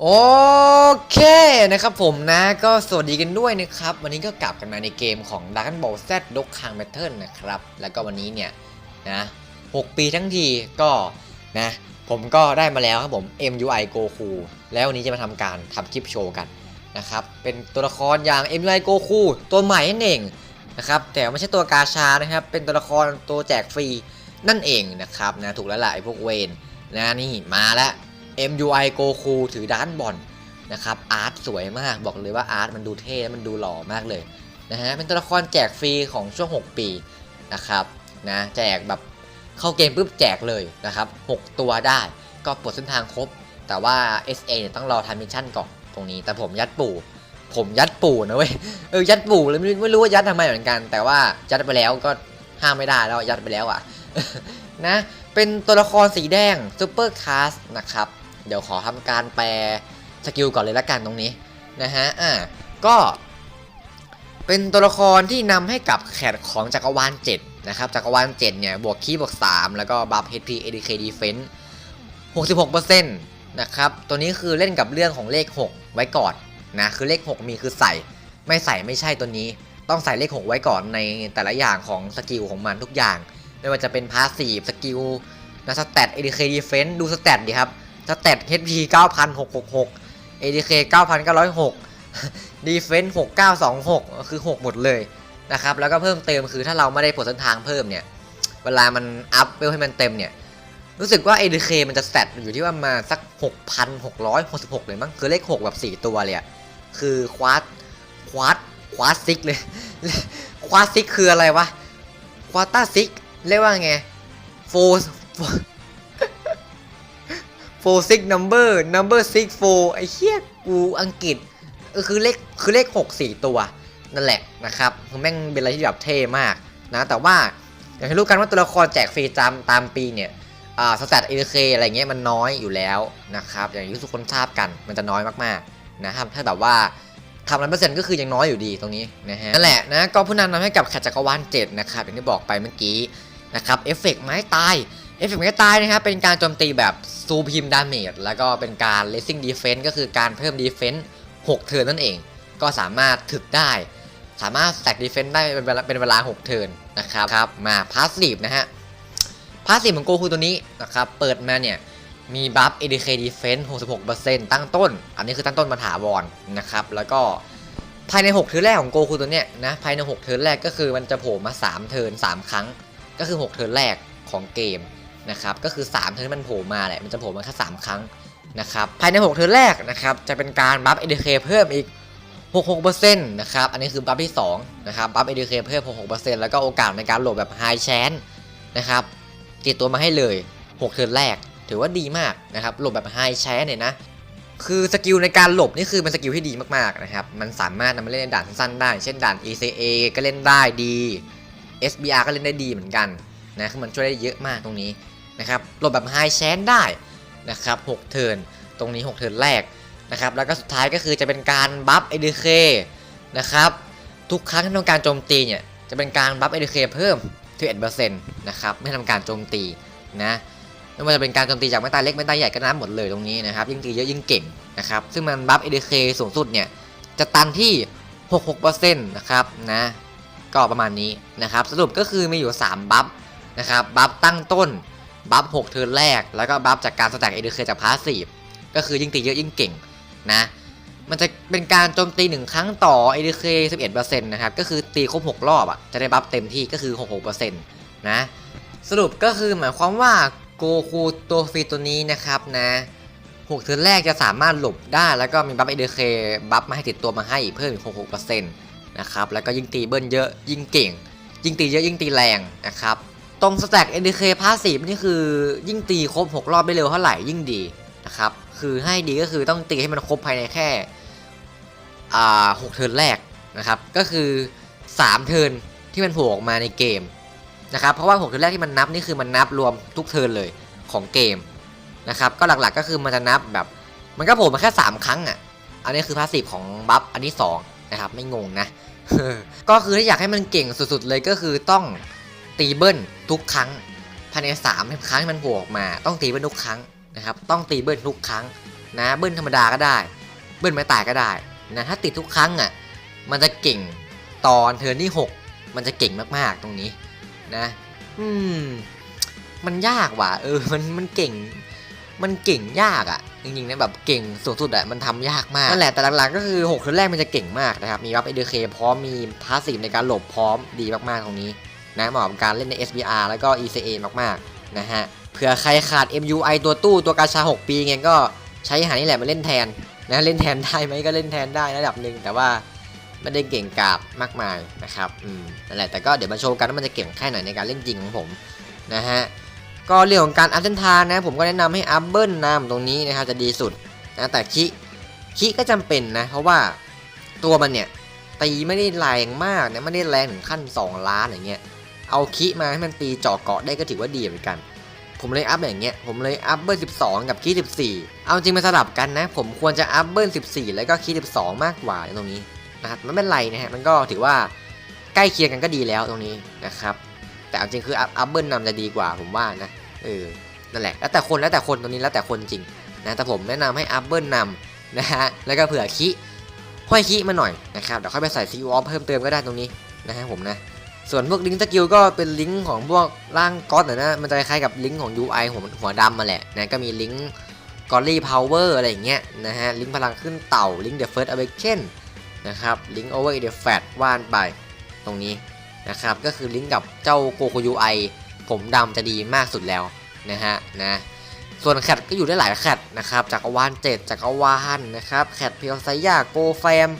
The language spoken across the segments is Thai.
โอเคนะครับผมนะก็สวัสดีกันด้วยนะครับ วันนี้ก็กลับกันมาในเกมของ Dragon Ball Z ดกคางแบทเทิลนะครับ แล้วก็วันนี้เนี่ยนะ6ปีทั้งทีก็นะผมก็ได้มาแล้วครับผม MUI Goku แล้ววันนี้จะมาทำการทำคลิปโชว์กันนะครับ เป็นตัวละครอย่าง MUI Goku ตัวใหม่นั่นเองนะครับ แต่ไม่ใช่ตัวกาชานะครับ เป็นตัวละครตัวแจกฟรีนั่นเองนะครับนะถูกแล้วล่ะไอ้พวกเวนนะนี่มาแล้ว MUI Goku ถือด้านบอลนะครับอาร์ตสวยมากบอกเลยว่าอาร์ตมันดูเท่มันดูหล่อมากเลยนะฮะเป็นตัวละครแจกฟรีของช่วง 6 ปีนะครับนะแจกแบบเข้าเกมปุ๊บแจกเลยนะครับ 6 ตัวได้ก็ปลดเส้นทางครบ แต่ว่า SA เนี่ยต้องรอทำมิชชั่นก่อนตรงนี้ แต่ผมยัดปู่ ผมยัดปู่นะเว้ยเออยัดปู่เลยไม่ไม่รู้ว่ายัดทำไมเหมือนกัน แต่ว่ายัดไปแล้วก็ห้ามไม่ได้แล้วยัดไปแล้วอะนะเป็นตัวละครสีแดงซูเปอร์คาสนะครับ เดี๋ยวขอทำการแปลสกิลก่อนเลยละกันตรงนี้นะฮะอ่าก็เป็นตัวละครที่นำให้กับแขกของจักรวาล7นะครับจักรวาล7เนี่ยบวกคีย์บวก 3 แล้วก็บัฟ HP ADK Defense 66%นะครับตัวนี้คือเล่นกับเรื่องของเลข 6 ไว้ก่อนนะคือเลข 6 มีคือใส่ไม่ใส่ไม่ใช่ตัวนี้ ต้องใส่เลข 6 ไว้ก่อนในแต่ละอย่างของสกิลของมันทุกอย่าง ไม่ว่าจะเป็นพาสซีฟสกิลนะสแตท ADK Defense ดูสแตทดีครับ สเตต HP 9666 ADK 9906 Defense 6926 คือ 6 หมดเลยนะครับ แล้วก็เพิ่มเติมคือถ้าเราไม่ได้ผลเส้นทางเพิ่มเนี่ย เวลามันอัพเวลให้มันเต็มเนี่ย รู้สึกว่า ADK มันจะสเตตอยู่ที่ว่ามาสัก 6,666 เลยมั้ง คือเลข 6 แบบ 4 ตัวเลยอะคือควาดควาดควาดซิกเลย ควาดซิกคืออะไรวะ ควาต้าซิกเรียกว่าไงโฟ โฟซิกนัมเบอร์นัมเบอร์ซิกโฟไอ้เหี้ยกูอังกฤษคือเลขคือเลข6 4 ตัว นั่นแหละนะครับคือแม่งเป็นอะไรที่แบบเท่มากนะแต่ว่าอย่างที่รู้กันว่าตัวละครแจกฟรีจำตามปีเนี่ยอ่าสแตทเอเคอะไรเงี้ยมันน้อยอยู่แล้วนะครับอย่างที่ทุกคนทราบกันมันจะน้อยมากๆนะครับถ้าแบบว่าทำร้อยเปอร์เซ็นต์ก็คือยังน้อยอยู่ดีตรงนี้นะฮะนั่นแหละนะก็ผู้นำนำให้กับแขจักรวาล7นะครับอย่างที่บอกไปเมื่อกี้นะครับเอฟเฟกต์ไม้ตายเอฟเฟกต์ไม้ตายนะครับเป็นการโจมตีแบบ ซูพิมดาเมจแล้วก็เป็นการเลสซิ่งดีเฟนต์ก็คือการเพิ่มดีเฟนต์6เทิร์นนั่นเอง ก็สามารถถึกได้ สามารถแตกดีเฟนต์ได้เป็นเวลาเป็นเวลา 6 เทิร์นนะครับครับมาพาสซีฟนะฮะพาสซีฟของโกคูตัวนี้นะครับเปิดมาเนี่ยมีบัฟ ADK Defense 66%ตั้งต้น อันนี้คือตั้งต้นมาถาวรนะครับแล้วก็ภายใน 6 เทิร์นแรกของโกคูตัวเนี้ยนะภายใน 6 เทิร์นแรกก็คือมันจะโผล่มา 3 เทิร์น3 ครั้ง ก็คือ 6 เทิร์นแรกของเกม นะครับก็คือ3เทิร์นมันโผล่มาแหละมันจะโผล่มาแค่3ครั้งนะครับภายใน 6 เทิร์นแรกนะครับจะเป็นการบัฟ ADK เคเพิ่มอีก 66%นะครับอันนี้คือบัฟที่2นะครับบัฟ ADK เคเพิ่ม 66%แล้วก็โอกาสในการโหลดแบบ High Chance นะครับติดตัวมาให้เลย 6 เทิร์นแรก ถือว่าดีมากนะครับหลบแบบ High Chance เนี่ยนะคือสกิลในการหลบนี่คือเป็นสกิลที่ดีมากๆนะครับมันสามารถนำมาเล่นในด่านสั้นได้ เช่นด่าน ECA ก็เล่นได้ดี SBR ก็เล่นได้ดีเหมือนกันนะคือมันช่วยได้เยอะมากตรงนี้ นะครับหลบแบบ High Chan ได้นะครับ6เทิร์นตรงนี้ 6 เทิร์นแรกนะครับแล้วก็สุดท้ายก็คือจะเป็นการบัฟ ADK นะครับทุกครั้งที่ต้องการโจมตีเนี่ยจะเป็นการบัฟ ADK เคเพิ่ม11%นะครับไม่ทำการโจมตีนะไม่ว่าจะเป็นการโจมตีจากไม้ตายเล็กไม้ตายใหญ่ก็น้ำหมดเลยตรงนี้นะครับยิ่งตีเยอะยิ่งเก่งนะครับซึ่งมันบัฟ ADK สูงสุดเนี่ยจะตันที่ 66%นะครับนะก็ประมาณนี้นะครับสรุปก็คือมีอยู่ 3 บัฟนะครับบัฟตั้งต้น บัฟ6เทิร์นแรก แล้วก็บัฟจากการสแต็ก ADK จากพาสซีฟก็คือยิ่งตีเยอะยิ่งเก่งนะ มันจะเป็นการโจมตี 1 ครั้งต่อ ADK 11%นต์นะครับ ก็คือตีครบ 6 รอบอะ จะได้บัฟเต็มที่ก็คือ66%นต์นะ สรุปก็คือหมายความว่าโกคูตัวฟรีตัวนี้นะครับนะ6เทิร์นแรกจะสามารถหลบได้ แล้วก็มีบัฟ ADK บัฟมาให้ติดตัวมาให้อีกเพิ่มอีก66%นะครับ แล้วก็ยิ่งตีเบิ้ลเยอะยิ่งเก่ง ยิ่งตีเยอะยิ่งตีแรงนะครับ ตรงสแต็ก ADK พาสีนี่คือยิ่งตีครบ 6 รอบได้เร็วเท่าไหร่ยิ่งดีนะครับ คือให้ดีก็คือต้องตีให้มันครบภายในแค่อ่าหกเทิร์นแรกนะครับ ก็คือ 3 เทิร์นที่มันโผล่ออกมาในเกมนะครับ เพราะว่า6เทิร์นแรกที่มันนับนี่คือมันนับรวมทุกเทิร์นเลยของเกมนะครับ ก็หลักๆก็คือมันจะนับแบบ มันก็โผล่มาแค่ 3 ครั้งอะ อันนี้คือพาสซีฟของบัฟอันที่2นะครับไม่งงนะ ก็คือถ้าอยากให้มันเก่งสุดๆเลยก็คือต้อง ตีเบิ้ลทุกครั้งภายใน3ครั้งที่มันโผล่ออกมา ต้องตีเบิ้ลทุกครั้งนะครับ ต้องตีเบิ้ลทุกครั้งนะเบิ้ลธรรมดาก็ได้ เบิ้ลไม่ตายก็ได้นะถ้าติดทุกครั้งอะมันจะเก่งตอนเทิร์นที่ 6 มันจะเก่งมากๆตรงนี้นะ อืม มันยากว่ะ เออ มันมันเก่ง มันเก่งยากอะ่ะ จริงๆนะแบบเก่งสูงสุดอะ่ะมันทำยากมากนั่นแหละแต่หลักๆก็คือ6เทิร์นแรกมันจะเก่งมากนะครับ มีวับเอเดเคพร้อมมีพาสซีฟในการหลบพร้อมดีมากๆตรงนี้ นะเหมาะกับการเล่นใน SBR แล้วก็ ECA มากๆนะฮะเผื่อใครขาด MUI ตัวตู้ตัวกาชา 6 ปีไงก็ใช้หานี่แหละมาเล่นแทนนะเล่นแทนได้ไหมก็เล่นแทนได้ระดับหนึ่งแต่ว่าไม่ได้เก่งกาบมากมายนะครับอืมนั่นแหละแต่ก็เดี๋ยวมาโชว์กันว่ามันจะเก่งแค่ไหนในการเล่นจริงของผมนะฮะก็เรื่องของการอัพเส้นทางนะผมก็แนะนำให้อัพเบิลนำตรงนี้นะครับจะดีสุดนะแต่คิคิก็จำเป็นนะเพราะว่าตัวมันเนี่ยตีไม่ได้แรงมากนะไม่ได้แรงถึงขั้น 2 ล้านอย่างเงี้ย เอาคิมาให้มันตีเจาะเกาะได้ก็ถือว่าดีเหมือนกัน ผมเลยอัพอย่างเงี้ย ผมเลยอัพเบิล12 กับคิ14 เอาจริงมาสลับกันนะ ผมควรจะอัพเบิล14 แล้วก็คิ12 มากกว่าตรงนี้นะครับไม่เป็นไรนะฮะ มันก็ถือว่าใกล้เคียงกันก็ดีแล้วตรงนี้นะครับ แต่เอาจริงคืออัพอัพเบิลนำจะดีกว่าผมว่านะ เออ นั่นแหละ แล้วแต่คนแล้วแต่คนตรงนี้แล้วแต่คนจริงนะ แต่ผมแนะนำให้อัพเบิลนำนะฮะ แล้วก็เผื่อคิห้อยคิมาหน่อยนะครับ เดี๋ยวค่อยไปใส่ซีออฟเพิ่มเติมก็ได้ตรงนี้นะฮะผมนะ ส่วนพวกลิงก์สกิลก็เป็นลิงก์ของพวกร่างก๊อตนะมันจะคล้ายกับลิงก์ของ UI หัวหัวดำมาแหละนะก็มีลิงก์กอรี่พาวเวอร์อะไรอย่างเงี้ยนะฮะลิงก์พลังขึ้นเต่าลิงก์เดอะเฟิร์สอเวกเช่นนะครับลิงก์โอเวอร์เดอะแฟตว่านไปตรงนี้นะครับก็คือลิงก์กับเจ้าโกโกยูไอผมดำจะดีมากสุดแล้วนะฮะนะส่วนแคทก็อยู่ได้หลายแคทนะครับจักรวาลเจ็ดจักรวาลนะครับแคทเพียวไซยาโกแฟม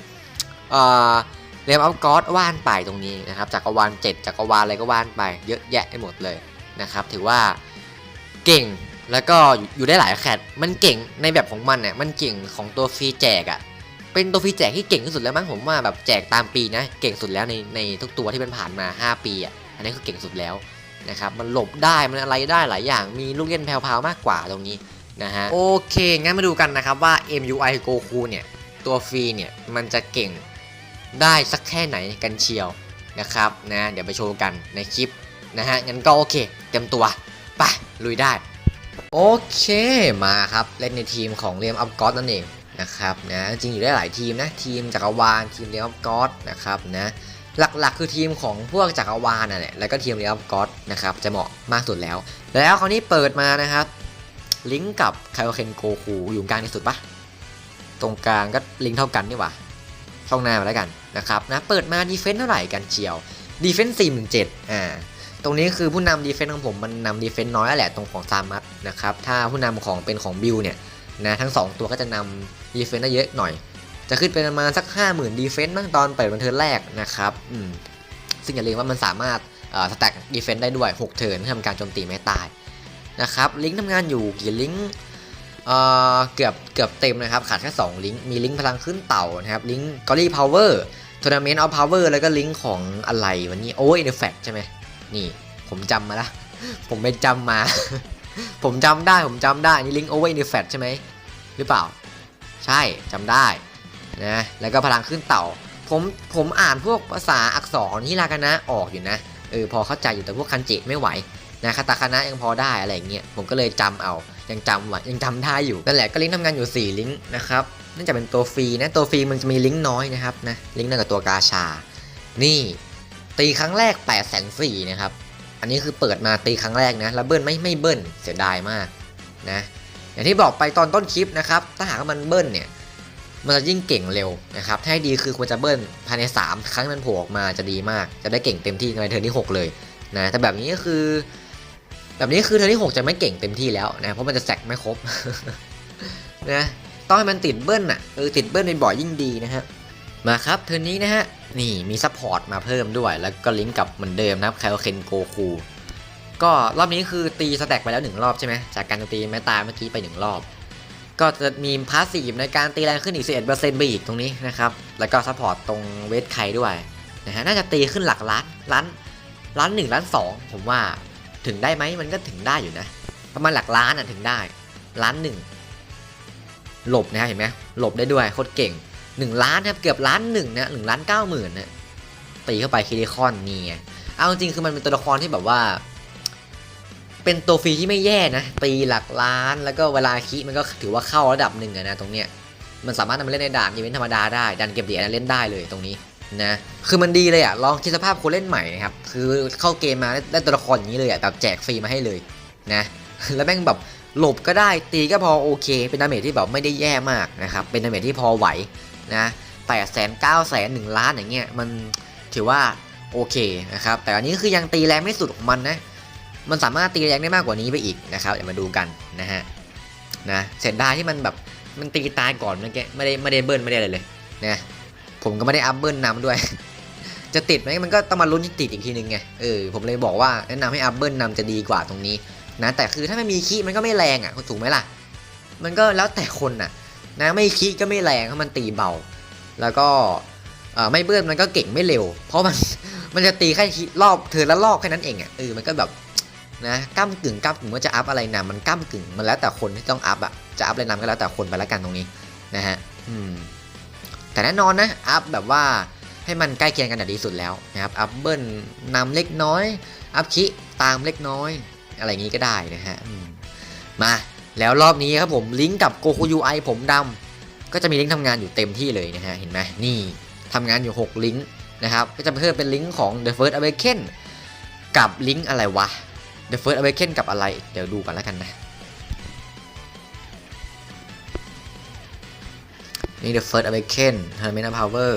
เอ่อ เรมอัลกอสว่านไปตรงนี้นะครับจักรวาลเจ็ดจักรวาลอะไรก็ว่านไปเยอะแยะไปหมดเลยนะครับ ถือว่าเก่งแล้วก็อยู่ได้หลายแคทมันเก่งในแบบของมันเนี่ยมันเก่งของตัวฟรีแจกอะเป็นตัวฟรีแจกที่เก่งที่สุดแล้วมั้งผมว่าแบบแจกตามปีนะเก่งสุดแล้วในในทุกตัวที่มันผ่านมา 5 ปีอะอันนี้คือเก่งสุดแล้วนะครับมันหลบได้มันอะไรได้หลายอย่างมีลูกเล่นแพรวๆมากกว่าตรงนี้นะฮะโอเคงั้นมาดูกันนะครับว่า MUI Goku เนี่ยตัวฟรีเนี่ยมันจะเก่ง ได้สักแค่ไหนกันเชียวนะครับนะเดี๋ยวไปโชว์กันในคลิปนะฮะงั้นก็โอเคเต็มตัวไปลุยได้ โอเคมาครับเล่นในทีมของเรียมอัพกอสนั่นเองนะครับนะจริงอยู่ได้หลายทีมนะทีมจักรวาลทีมเรียมอัพกอสนะครับนะหลักๆ คือทีมของพวกจักรวาลนั่นแหละแล้วก็ทีมเรียมอัพกอสนะครับจะเหมาะมากสุดแล้ว แล้วคราวนี้เปิดมานะครับลิงก์กับไคโอเคนโกคูอยู่กลางที่สุดปะตรงกลางก็ลิงก์เท่ากันนี่หว่า ช่องหน้ามาแล้วกันนะครับนะเปิดมาดีเฟนซ์เท่าไหร่กันเชียวดีเฟนซ์สี่หมื่นเจ็ดอ่าตรงนี้คือผู้นำดีเฟนต์ของผมมันนำดีเฟนต์น้อยแล้วแหละตรงของซามัสนะครับถ้าผู้นำของเป็นของบิลเนี่ยนะทั้ง 2 ตัวก็จะนำดีเฟนต์ได้เยอะหน่อย จะขึ้นเป็นประมาณสัก 50,000ดีเฟนต์บ้งตอนเปิดวันเทิร์นแรกนะครับอืมซึ่งอย่าลืมว่ามันสามารถสแต็กดีเฟนต์ได้ด้วย 6 เทิร์นทำการโจมตีไม่ตายนะครับลิงก์ทำงานอยู่กี่ลิงก์ เกือบเกือบเต็มนะครับ ขาดแค่ 2 ลิงก์ มีลิงก์พลังขึ้นเต่านะครับ ลิงก์กอรี่พาวเวอร์ทัวร์นาเมนต์เอาพาวเวอร์แล้วก็ลิงก์ของอะไรวันนี้ โอ้ยเดอะแฟกใช่ไหมนี่ผมจำมาละผมไปจำมา ผมจำได้ผมจำได้ นี่ลิงก์ over in the fat ใช่ไหมหรือเปล่า ใช่จำได้นะแล้วก็พลังขึ้นเต่า ผมผมอ่านพวกภาษาอักษรฮิรากานะออกอยู่นะเออพอเข้าใจอยู่แต่พวกคันจิไม่ไหวนะคาตาคานะยังพอได้อะไรอย่างเงี้ยผมก็เลยจำเอา ยังจำไว้ยังจำได้อยู่นั่นแหละก็ลิงก์ทำงานอยู่ 4 ลิงก์นะครับน่าจะเป็นตัวฟรีนะตัวฟรีมันจะมีลิงก์น้อยนะครับนะลิงก์นั่นกับตัวกาชา นี่ ตีครั้งแรก8ปดแสนสี่นะครับ อันนี้คือเปิดมาตีครั้งแรกนะแล้วเบิ้ลไม่ไม่เบิ้ลเสียดายมากนะอย่างที่บอกไปตอนต้นคลิปนะครับถ้าหากว่ามันเบิ้ลเนี่ยมันจะยิ่งเก่งเร็วนะครับถ้าให้ดีคือควรจะเบิ้ลภายใน 3 ครั้งมันโผล่ออกมาจะดีมาก จะได้เก่งเต็มที่ในเทิร์นที่ 6 เลยนะแต่แบบนี้ก็คือ แบบนี้คือเทิร์นที่ 6 จะไม่เก่งเต็มที่แล้วนะ เพราะมันจะแซกไม่ครบนะต้องให้มันติดเบิ้ลอะเออติดเบิ้ลบ่อยยิ่งดีนะฮะมาครับเทิร์นนี้นะฮะนี่มีซัพพอร์ตมาเพิ่มด้วย แล้วก็ลิงก์กับเหมือนเดิมนะครับไคโอเคนโกคูก็รอบนี้คือตีสแต็กไปแล้ว1รอบใช่ไหมจากการตีแม่ตาเมื่อกี้ไป1รอบ ก็จะมีพาสซีฟในการตีแรงขึ้นอีก 11%ไปอีกตรงนี้นะครับแล้วก็ซัพพอร์ตตรงเวทไคด้วยนะฮะน่าจะตีขึ้นหลักล้านล้านล้านหนึ่งล้านสองผมว่า ถึงได้ไหมมันก็ถึงได้อยู่นะ ประมาณหลักล้านอะถึงได้ ล้านหนึ่งหลบนะเห็นไหมหลบได้ด้วยโคตรเก่งหนึ่งล้านครับเกือบล้านหนึ่งนะหนึ่งล้านเก้าหมื่นนะตีเข้าไปคิริคอนนี่ไงเอาจริงๆคือมันเป็นตัวละครที่แบบว่า เป็นตัวฟรีที่ไม่แย่นะตีหลักล้านแล้วก็เวลาคิมันก็ถือว่าเข้าระดับหนึ่งนะตรงเนี้ยมันสามารถนำมาเล่นในด่านอีเวนต์ธรรมดาได้ดันเก็บเหรียญเล่นได้เลยตรงนี้ นะคือมันดีเลยอะลองคิดสภาพคนเล่นใหม่นะครับคือเข้าเกมมาได้ตัวละครอย่างนี้เลยอะแบบแจกฟรีมาให้เลยนะแล้วแม่งแบบหลบก็ได้ตีก็พอโอเค เป็นดาเมจที่แบบไม่ได้แย่มากนะครับเป็นดาเมจที่พอไหวนะแปดแสนเก้าแสนหนึ่งล้านอย่างเงี้ยมันถือว่าโอเคนะครับแต่อันนี้คือยังตีแรงไม่สุดของมันนะมันสามารถตีแรงได้มากกว่านี้ไปอีกนะครับเดี๋ยวมาดูกันนะฮะนะเสียดายที่มันแบบมันตีตายก่อนเมื่อกี้ไม่ได้ไม่ได้เบิ้ลไม่ได้อะไรเลยนะ ผมก็ไม่ได้อัพเบิ้ลนำด้วย จะติดไหมมันก็ต้องมาลุ้นที่ติดอีกทีนึงไงเออผมเลยบอกว่าแนะนำให้อัพเบิ้ลนำจะดีกว่าตรงนี้นะแต่คือถ้าไม่มีคีมันก็ไม่แรงอะถูกไหมล่ะ มันก็แล้วแต่คนน่ะนะไม่คีก็ไม่แรงเพราะมันตีเบา แล้วก็เออไม่เบิ้ลมันก็เก่งไม่เร็ว เพราะมันมันจะตีแค่คีรอบเธอละรอบแค่นั้นเองอะเออมันก็แบบนะก้ากึ่งก้ากึ่งว่าจะอัพอะไรนำมันก้ากึ่งมันแล้วแต่คนที่ต้องอัพอะจะอัพอะไรนำก็แล้วแต่คนไปละกันตรงนี้นะฮะอืม แต่แน่นอนนะอัพแบบว่าให้มันใกล้เคียงกันอย่ดีสุดแล้วนะครับอัพเบิ้ลนำเล็กน้อย อัพคิตามเล็กน้อย อะไรอย่างนี้ก็ได้นะฮะมมาแล้วรอบนี้ครับผมลิงก์กับโกคูยูไอผมดำก็จะมีลิงก์ทำงานอยู่เต็มที่เลยนะฮะเห็นไหมนี่ทำงานอยู่ 6 ลิงก์นะครับก็จะเพิ่มเป็นลิงก์ของ The First Awaken กับลิงก์อะไรวะ The First Awaken กับอะไร เดี๋ยวดูกันแล้วกันนะ นี่ The First Awaken Terminal Power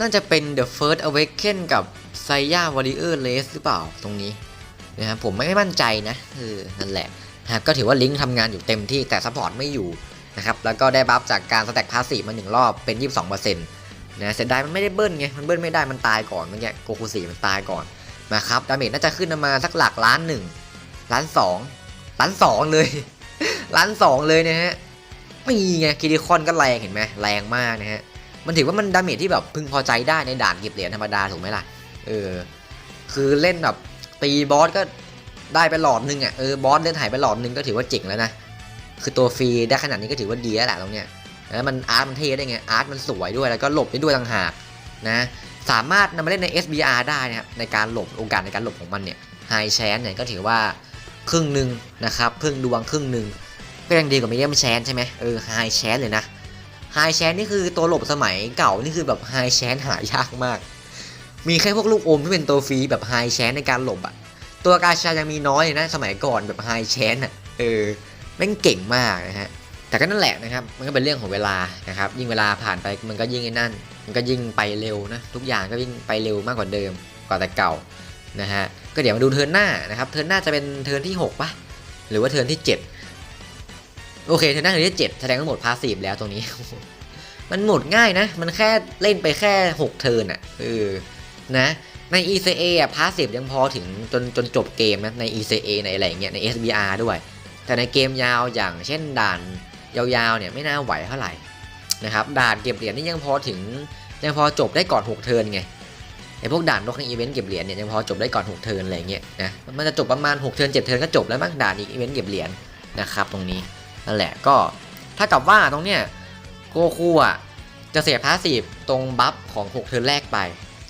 น่าจะเป็น The First Awaken กับ s a y a Warrior Race หรือเปล่าตรงนี้นะครับผมไม่มั่นใจนะเออนั่นแหละนะครับก็ถือว่าลิงก์ทำงานอยู่เต็มที่แต่ซัพพอร์ตไม่อยู่นะครับแล้วก็ได้บัฟจากการสแต็กพาสซีมาหนึ่งรอบเป็น 22%นะเสียดายมันไม่ได้เบิ้ลไง มันเบิ้ลไม่ได้มันตายก่อนเมื่อกี้โกคูสีมันตายก่อน นะครับดาเมจน่าจะขึ้นมาสักหลักล้านหนึ่งล้านสองล้านสองเลย ล้านสองเลยนะฮะไม่มีไงคิริคอนก็แรงเห็นไหมแรงมากนะฮะมันถือว่ามันดาเมจที่แบบพึงพอใจได้ในด่านเก็บเหรียญธรรมดาถูกไหมล่ะเออคือเล่นแบบตีบอสก็ได้ไปหลอดนึงอะเออบอสเล่นหายไปหลอดนึงก็ถือว่าเจ๋งแล้วนะคือตัวฟรีได้ขนาดนี้ก็ถือว่าดีแล้วแหละตรงเนี้ยแล้วมันอาร์ตมันเท่ได้ไงอาร์ตมันสวยด้วยแล้วก็หลบได้ด้วยต่างหากนะ สามารถนำมาเล่นใน SBR ได้นะครับในการหลบโอกาสในการหลบของมันเนี่ยไฮแชนเนี่ยก็ถือว่าครึ่งหนึ่งนะครับครึ่งดวงครึ่งหนึ่งก็ยังดีกว่ามีเดียมแชนใช่ไหมเออไฮแชนเลยนะไฮแชนนี่คือตัวหลบสมัยเก่านี่คือแบบไฮแชนหายากมาก มีแค่พวกลูกอมที่เป็นตัวฟรีแบบไฮแชนในการหลบอะตัวกาชายังมีน้อยเลยนะสมัยก่อนแบบไฮแชนอะเออแม่งเก่งมากนะฮะ แต่ก็นั่นแหละนะครับมันก็เป็นเรื่องของเวลานะครับยิ่งเวลาผ่านไปมันก็ยิ่งไอ้นั่น มันก็ยิ่งไปเร็วนะทุกอย่างก็ยิ่งไปเร็วมากกว่าเดิมกว่าแต่เก่านะฮะก็เดี๋ยวมาดูเทิร์นหน้านะครับเทิร์นหน้าจะเป็นเทิร์นที่6ปะหรือว่าเทิร์นที่ 7 โอเคเทิร์นหน้าเทิร์นที่ 7 แสดงว่าหมดพาสีฟแล้วตรงนี้ มันหมดง่ายนะ มันแค่เล่นไปแค่ 6 เทิร์นอะเออนะใน ECA อะพาสีฟยังพอถึงจนจนจบเกมนะใน ECA ในอะไรอย่างเงี้ยใน SBR ด้วย แต่ในเกมยาวอย่างเช่นด่าน ยาวๆเนี่ยไม่น่าไหวเท่าไหร่นะครับด่านเก็บเหรียญนี่ยังพอถึงยังพอจบได้ก่อน6เทิร์นไงไอพวกด่านนกในอีเวนต์เก็บเหรียญเนี่ยยังพอจบได้ก่อน6เทิร์นอะไรเงี้ยนะมันจะจบประมาณ6เทิร์น7เทิร์นก็จบแล้วมั้งด่านอีเวนต์เก็บเหรียญนะครับตรงนี้นั่นแหละก็ถ้ากับว่าตรงเนี้ยโกคูอะจะเสียพาสซีฟตรงบัฟของ 6 เทิร์นแรกไป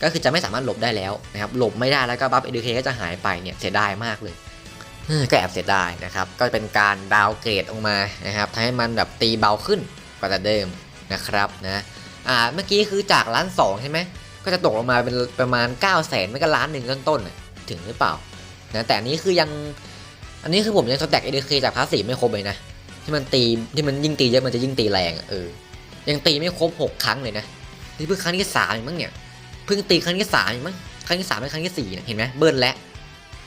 ก็คือจะไม่สามารถหลบได้แล้วนะครับหลบไม่ได้แล้วก็บัฟเอดูเคก็จะหายไปเนี่ยเสียดายมากเลย ก็แอบเสียดายนะครับ ก็เป็นการดาวเกรดออกมานะครับทำให้มันแบบตีเบาขึ้นกว่าแต่เดิมนะครับนะอ่าเมื่อกี้คือจากล้านสองใช่ไหมก็จะตกลงมาเป็นประมาณ 9 0 0แสนไม่ก็ล้านหนึ่งต้นๆน่ะถึงหรือเปล่านะแต่อันนี้คือยังอันนี้คือผมยังสแต็กเอเดคจากพาสีไม่ครบเลยนะที่มันตีที่มันยิ่งตีเยอะมันจะยิ่งตีแรงเออยังตีไม่ครบ 6 ครั้งเลยนะนี่เพิ่งครั้งที่สามมั้งเนี่ยเพิ่งตีครั้งที่สามมั้งครั้งที่สามไม่ครั้งที่สี่เนี่ยเห็นไหมเบิ้ลแล้ว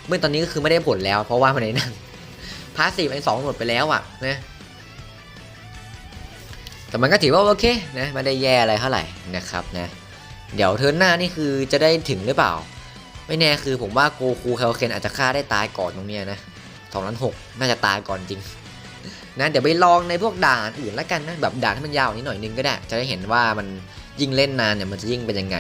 เมื่อตอนนี้ก็คือไม่ได้ผลแล้ว เพราะว่ามันในนั้นพาสซีฟไอสองหมดไปแล้วอะนะแต่มันก็ถือว่าโอเคนะไม่ได้แย่อะไรเท่าไหร่นะครับนะเดี๋ยวเทิร์นหน้านี่คือจะได้ถึงหรือเปล่า ไม่แน่คือผมว่าโกคูเคลเคนอาจจะฆ่าได้ตายก่อนตรงเนี้ยนะสองล้านหกน่าจะตายก่อนจริงนะเดี๋ยวไปลองในพวกด่านอื่นแล้วกันนะแบบด่านที่มันยาวนี้หน่อยนึงก็ได้ จะได้เห็นว่ามันยิ่งเล่นนานเนี่ยมันจะยิ่งเป็นยังไง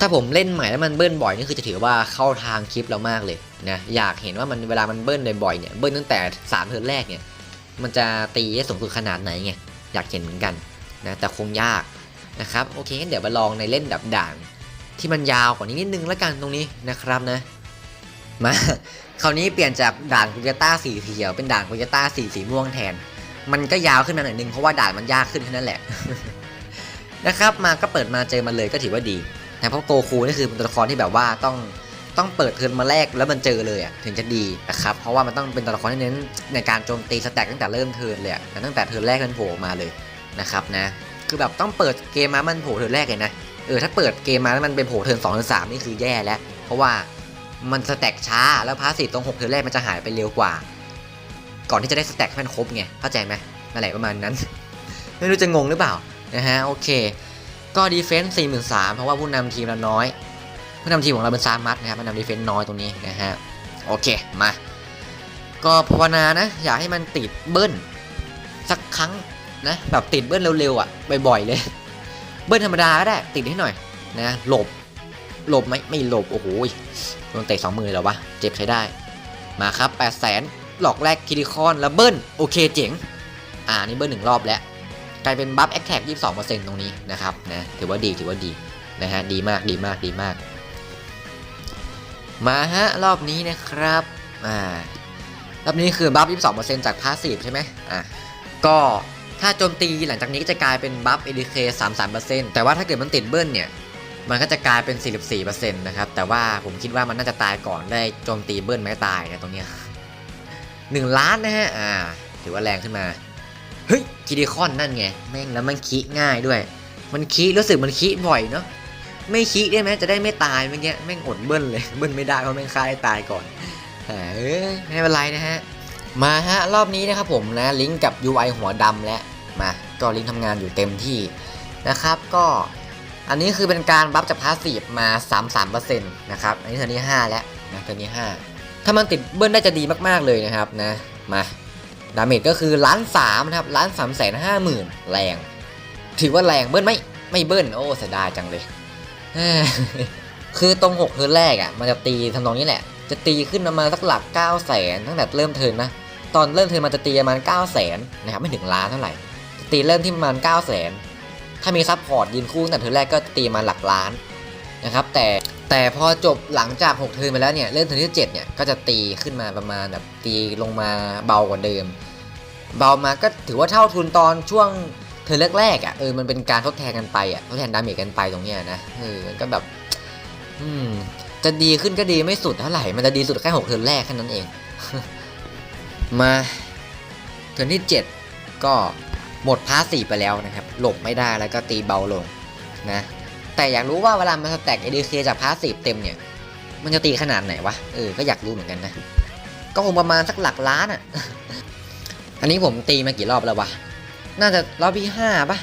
ถ้าผมเล่นใหม่แล้วมันเบิ้ลบ่อยนี่คือจะถือว่าเข้าทางคลิปเรามากเลยนะอยากเห็นว่ามันเวลามันเบิ้ลบ่อยๆเนี่ยเบิ้ลตั้งแต่3เทิร์นแรกเนี่ยมันจะตีได้สูงสุดขนาดไหนไงอยากเห็นเหมือนกันนะแต่คงยากนะครับโอเคงั้นเดี๋ยวมาลองในเล่นดับด่านที่มันยาวกว่านี้นิดนึงแล้วกันตรงนี้นะครับนะมาคราวนี้เปลี่ยนจากด่านกุยต้าสีเขียวเป็นด่านกุยต้าสีสีม่วงแทน มันก็ยาวขึ้นมาหน่อยนึงเพราะว่าด่านมันยากขึ้นแค่นั้นแหละนะครับมาก็เปิดมาเจอมันเลยก็ถือว่าดี นะเพราะโกคูนี่คือเป็นตัวละครที่แบบว่าต้องต้องเปิดเทิร์นมาแรกแล้วมันเจอเลยอะถึงจะดีนะครับเพราะว่ามันต้องเป็นตัวละครที่เน้นในการโจมตีสแต็กตั้งแต่เริ่มเทิร์นเลยอะตั้งแต่เทิร์นแรกมันโผล่ออกมาเลยนะครับนะคือแบบต้องเปิดเกมมามันโผล่เทิร์นแรกเลยนะเออถ้าเปิดเกมมาแล้วมันเป็นโผล่เทิร์นสองเทิร์นสามนี่คือแย่แล้ว เพราะว่ามันสแต็กช้าแล้วพาสซีฟตรงหกเทิร์นแรกมันจะหายไปเร็วกว่า ก่อนที่จะได้สแต็กให้มันครบไงเข้าใจไหมนั่นแหละประมาณนั้น ไม่รู้จะงงหรือเปล่านะฮะโอเค ก็ดีเฟนส์สี่หมื่นสามเพราะว่าผู้นำทีมเราน้อย ผู้นำทีมของเราเป็นซามัสนะครับผู้นำดีเฟนส์น้อยตรงนี้นะฮะโอเคมาก็ภาวนานะ อยากให้มันติดเบิ้ลสักครั้งนะแบบติดเบิ้ลเร็วๆอะบ่อยๆเลย เบิ้ลธรรมดาก็ได้ติดให้หน่อยนะหลบหลบไหมไม่หลบโอ้โหโดนเตะสองมือแล้ววะเจ็บใช้ได้ มาครับ8 0 0แสนหลอกแรกคิริคอนแล้วเบิ้ลโอเคเจ๋ง อ่านี่เบิ้ลหนึ่งรอบแล้ว กลายเป็นบัฟแอคแท็ก22%ตรงนี้นะครับนะถือว่าดีถือว่าดีนะฮะดีมากดีมากดีมาก มาฮะรอบนี้นะครับอ่ารอบนี้คือบัฟ22%จากพาสซีฟใช่ไหมอะก็ถ้าโจมตีหลังจากนี้ก็จะกลายเป็นบัฟ ADK 33%แต่ว่าถ้าเกิดมันติดเบิ้ลเนี่ยมันก็จะกลายเป็น 44%นะครับ แต่ว่าผมคิดว่ามันน่าจะตายก่อนได้โจมตีเบิ้ลไม่ตายนะตรงเนี้ยหนึ่งล้านนะฮะ อ่า ถือว่าแรงขึ้นมา เฮ้ยคิดิคอนนั่นไงแม่งแล้วมันคิง่ายด้วย มันคิรู้สึกมันคิบ่อยเนาะไม่คิได้ไหมจะได้ไม่ตายเมื่อกี้แม่งอดเบิ้ลเลยเบิ้ลไม่ได้เพราะแม่งฆ่าให้ตายก่อนเอ้ยไม่เป็นไรนะฮะมาฮะรอบนี้นะครับผมนะลิงก์กับ UI หัวดำแล้วมาก็ลิงก์ทำงานอยู่เต็มที่นะครับ ก็อันนี้คือเป็นการบัฟจากพาสซีฟมา 33%นะครับอันนี้เทอร์นนี้5แล้วนะเทอร์นนี้5ถ้ามันติดเบิ้ลได้จะดีมากๆเลยนะครับนะมา ดาเมจก็คือล้านสามนะครับล้านสามแสนห้าหมื่นแรง ถือว่าแรงเบิ้ลไม่ไม่เบิ้ลโอ้เสียดายจังเลย คือตรง6เทิร์นแรกอะ มันจะตีทำนองนี้แหละ จะตีขึ้นประมาณสักหลัก9 0 0แสนตั้งแต่เริ่มเทิร์นนะ ตอนเริ่มเทิร์นมันจะตีประมาณ9 0 0แสนนะครับไม่ถึงล้านเท่าไหร่ตีเริ่มที่ประมาณ9 0 0แสนถ้ามีซัพพอร์ตยืนคู่ตั้งแต่เทิร์นแรกก็ตีมาหลักล้าน นะครับแต่แต่พอจบหลังจาก 6 เทิร์นไปแล้วเนี่ยเริ่มเทิร์นที่7เนี่ยก็จะตีขึ้นมาประมาณแบบตีลงมาเบากว่าเดิม เบามาก็ถือว่าเท่าทุนตอนช่วงเธอแรกๆอะเออมันเป็นการทดแทนกันไปอะทดแทนดาเมจกันไปตรงเนี้ยนะเออมันก็แบบอืมจะดีขึ้นก็ดีไม่สุดเท่าไหร่มันจะดีสุดแค่หกเทิร์นแรกแค่นั้นเอง มาเทิร์นที่ 7 ก็หมดพาสซีฟไปแล้วนะครับ หลบไม่ได้แล้วก็ตีเบาลงนะ แต่อยากรู้ว่าเวลามันสแต็ก ADK จากพาสซีฟเต็มเนี่ย มันจะตีขนาดไหนวะ เออ ก็อยากรู้เหมือนกันนะ ก็คงประมาณสักหลักล้านอะ อันนี้ผมตีมากี่รอบแล้ววะ น่าจะรอบที่ห้าปะ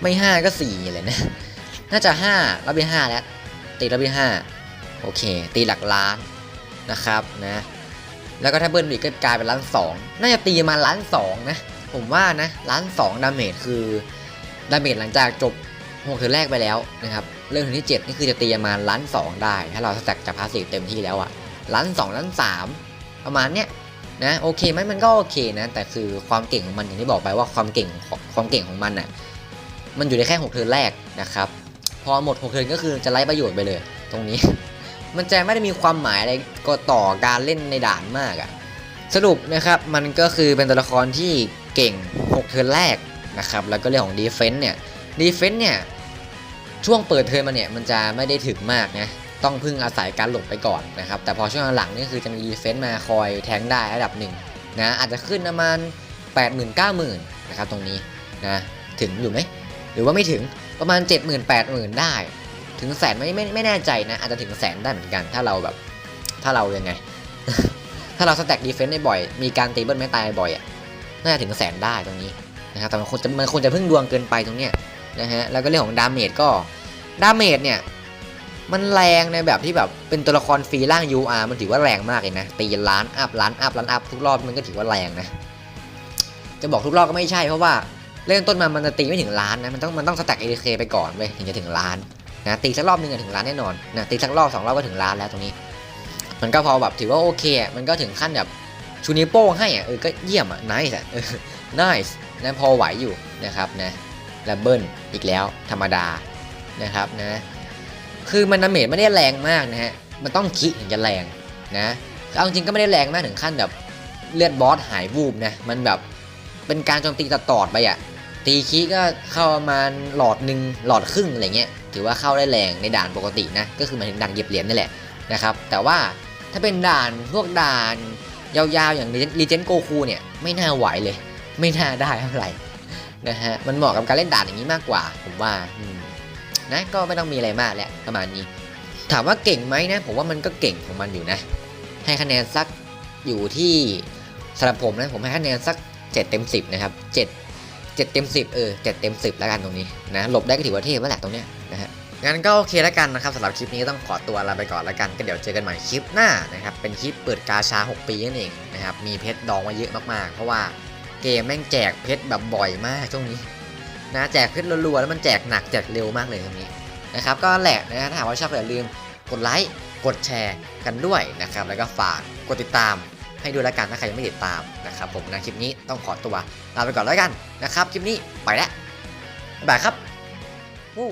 ไม่ห้าก็สี่เลยนะ น่าจะห้ารอบที่ห้าแล้ว ตีรอบที่ห้าโอเค ตีหลักล้านนะครับนะ แล้วก็ถ้าเบิ้ลอีกก็กลายเป็นล้านสองน่าจะตีมาล้านสองนะ ผมว่านะล้านสองดาเมจคือดาเมจหลังจากจบ หกเทิร์นแรกไปแล้วนะครับเรื่องเทิร์นที่เจ็ดนี่คือจะตีประมาณล้านสองได้ ถ้าเราสแต็กจากพาสซีฟเต็มที่แล้วอะล้านสองล้านสามประมาณเนี้ยนะโอเคไหมมันก็โอเคนะ แต่คือความเก่งของมันอย่างที่บอกไปว่าความเก่งของความเก่งของมันอะมันอยู่ในแค่6เทิร์นแรกนะครับพอหมด6เทิร์นก็คือจะไร้ประโยชน์ไปเลย ตรงนี้ มันจะไม่ได้มีความหมายอะไรก็ต่อการเล่นในด่านมากอะ่ะสรุปนะครับมันก็คือเป็นตัวละครที่เก่ง6เทิร์นแรกนะครับแล้วก็เรื่องของดีเฟนต์เนี่ย ดีเฟนต์เนี่ย ช่วงเปิดเทิร์มาเนี่ย มันจะไม่ได้ถึงมากนะ ต้องพึ่งอาศัยการหลบไปก่อนนะครับ แต่พอช่วงหลังนี่คือจะมีดีเฟนต์มาคอยแทงได้ระดับหนึ่งนะ อาจจะขึ้นประมาณ 8 0 0 0 0 9 0,000นะครับตรงนี้นะ ถึงอยู่ไหม หรือว่าไม่ถึงประมาณ 7 0 0 0 0 8 0 0 0 ได้ ถึงแสนไม่ไม่ไม่แน่ใจนะ อาจจะถึงแสนได้เหมือนกัน ถ้าเราแบบถ้าเรายังไง ถ้าเราสแต็กดีเฟนต์ได้บ่อย มีการตีเบิลไม่ตายบ่อยอะน่าจะถึงแสนได้ตรงนี้นะครับแต่มันควรจะมันควรจะพึ่งดวงเกินไปตรงเนี้ย นะฮะแล้วก็เรื่องของดาเมจก็ดาเมจเนี่ยมันแรงในแบบที่แบบเป็นตัวละครฟรีร่าง UR มันถือว่าแรงมากเลยนะตีล้านอัพล้านอัพล้านอัพทุกรอบมันก็ถือว่าแรงนะจะบอกทุกรอบก็ไม่ใช่เพราะว่าเริ่มต้นมามันจะตีไม่ถึงล้านนะมันต้องมันต้องสแต็ก ADK ไปก่อนเว้ยถึงจะถึงล้านนะตีสักรอบนึงถึงล้านแน่นอนนะตีสักรอบสองรอบก็ถึงล้านแล้วตรงนี้ มันก็พอแบบถือว่าโอเค มันก็ถึงขั้นแบบชูนิโป้งให้อะเออก็เยี่ยมอะ nice อะเออ nice นะพอไหวอยู่นะครับนะ และเบิ้ลอีกแล้วธรรมดานะครับนะคือมันดาเมจไม่ได้แรงมากนะฮะมันต้องคิถึงจะแรงนะเอาจริงก็ไม่ได้แรงมากถึงขั้นแบบเลือดบอสหายวูบนะมันแบบเป็นการโจมตีตัดตอดไปอะตีคีก็เข้าประมาณหลอดหนึ่งหลอดครึ่งอะไรเงี้ยถือว่าเข้าได้แรงในด่านปกตินะก็คือหมายถึงด่านเก็บเหรียญนี่แหละนะครับแต่ว่าถ้าเป็นด่านพวกด่านยาวๆอย่างรีเจนโกคูเนี่ยไม่น่าไหวเลย ไม่น่าได้เท่าไหร่ นะฮะมันเหมาะกับการเล่นด่านอย่างนี้มากกว่า ผมว่านะก็ไม่ต้องมีอะไรมากแหละประมาณนี้ ถามว่าเก่งไหมนะ ผมว่ามันก็เก่งของมันอยู่นะ ให้คะแนนสักอยู่ที่สำหรับผมนะผมให้คะแนนสัก 7 เต็ม 10 นะครับ 7 7 เต็ม 10 เออ 7 เต็ม 10 แล้วกันตรงนี้นะหลบได้ก็ถือว่าเทพแล้วแหละตรงเนี้ยนะฮะงั้นก็โอเคแล้วกันนะครับสำหรับคลิปนี้ต้องขอตัวลาไปก่อนแล้วกันก็เดี๋ยวเจอกันใหม่คลิปหน้านะครับเป็นคลิปเปิดกาชา 6 ปีนั่นเองนะครับมีเพชรดองมาเยอะมากๆ เพราะว่า เกมแม่งแจกเพชรแบบบ่อยมากช่วงนี้นะแจกเพชรรัวๆแล้วมันแจกหนักแจกเร็วมากเลยตรงนี้นะครับก็แหละนะถ้าหากว่าชอบอย่าลืมกดไลค์กดแชร์กันด้วยนะครับแล้วก็ฝากกดติดตามให้ด้วยละกันถ้าใครยังไม่ติดตามนะครับผมนะคลิปนี้ต้องขอตัวลาไปก่อนแล้วกันนะครับคลิปนี้ไปแล้วบ๊ายบายครับวู้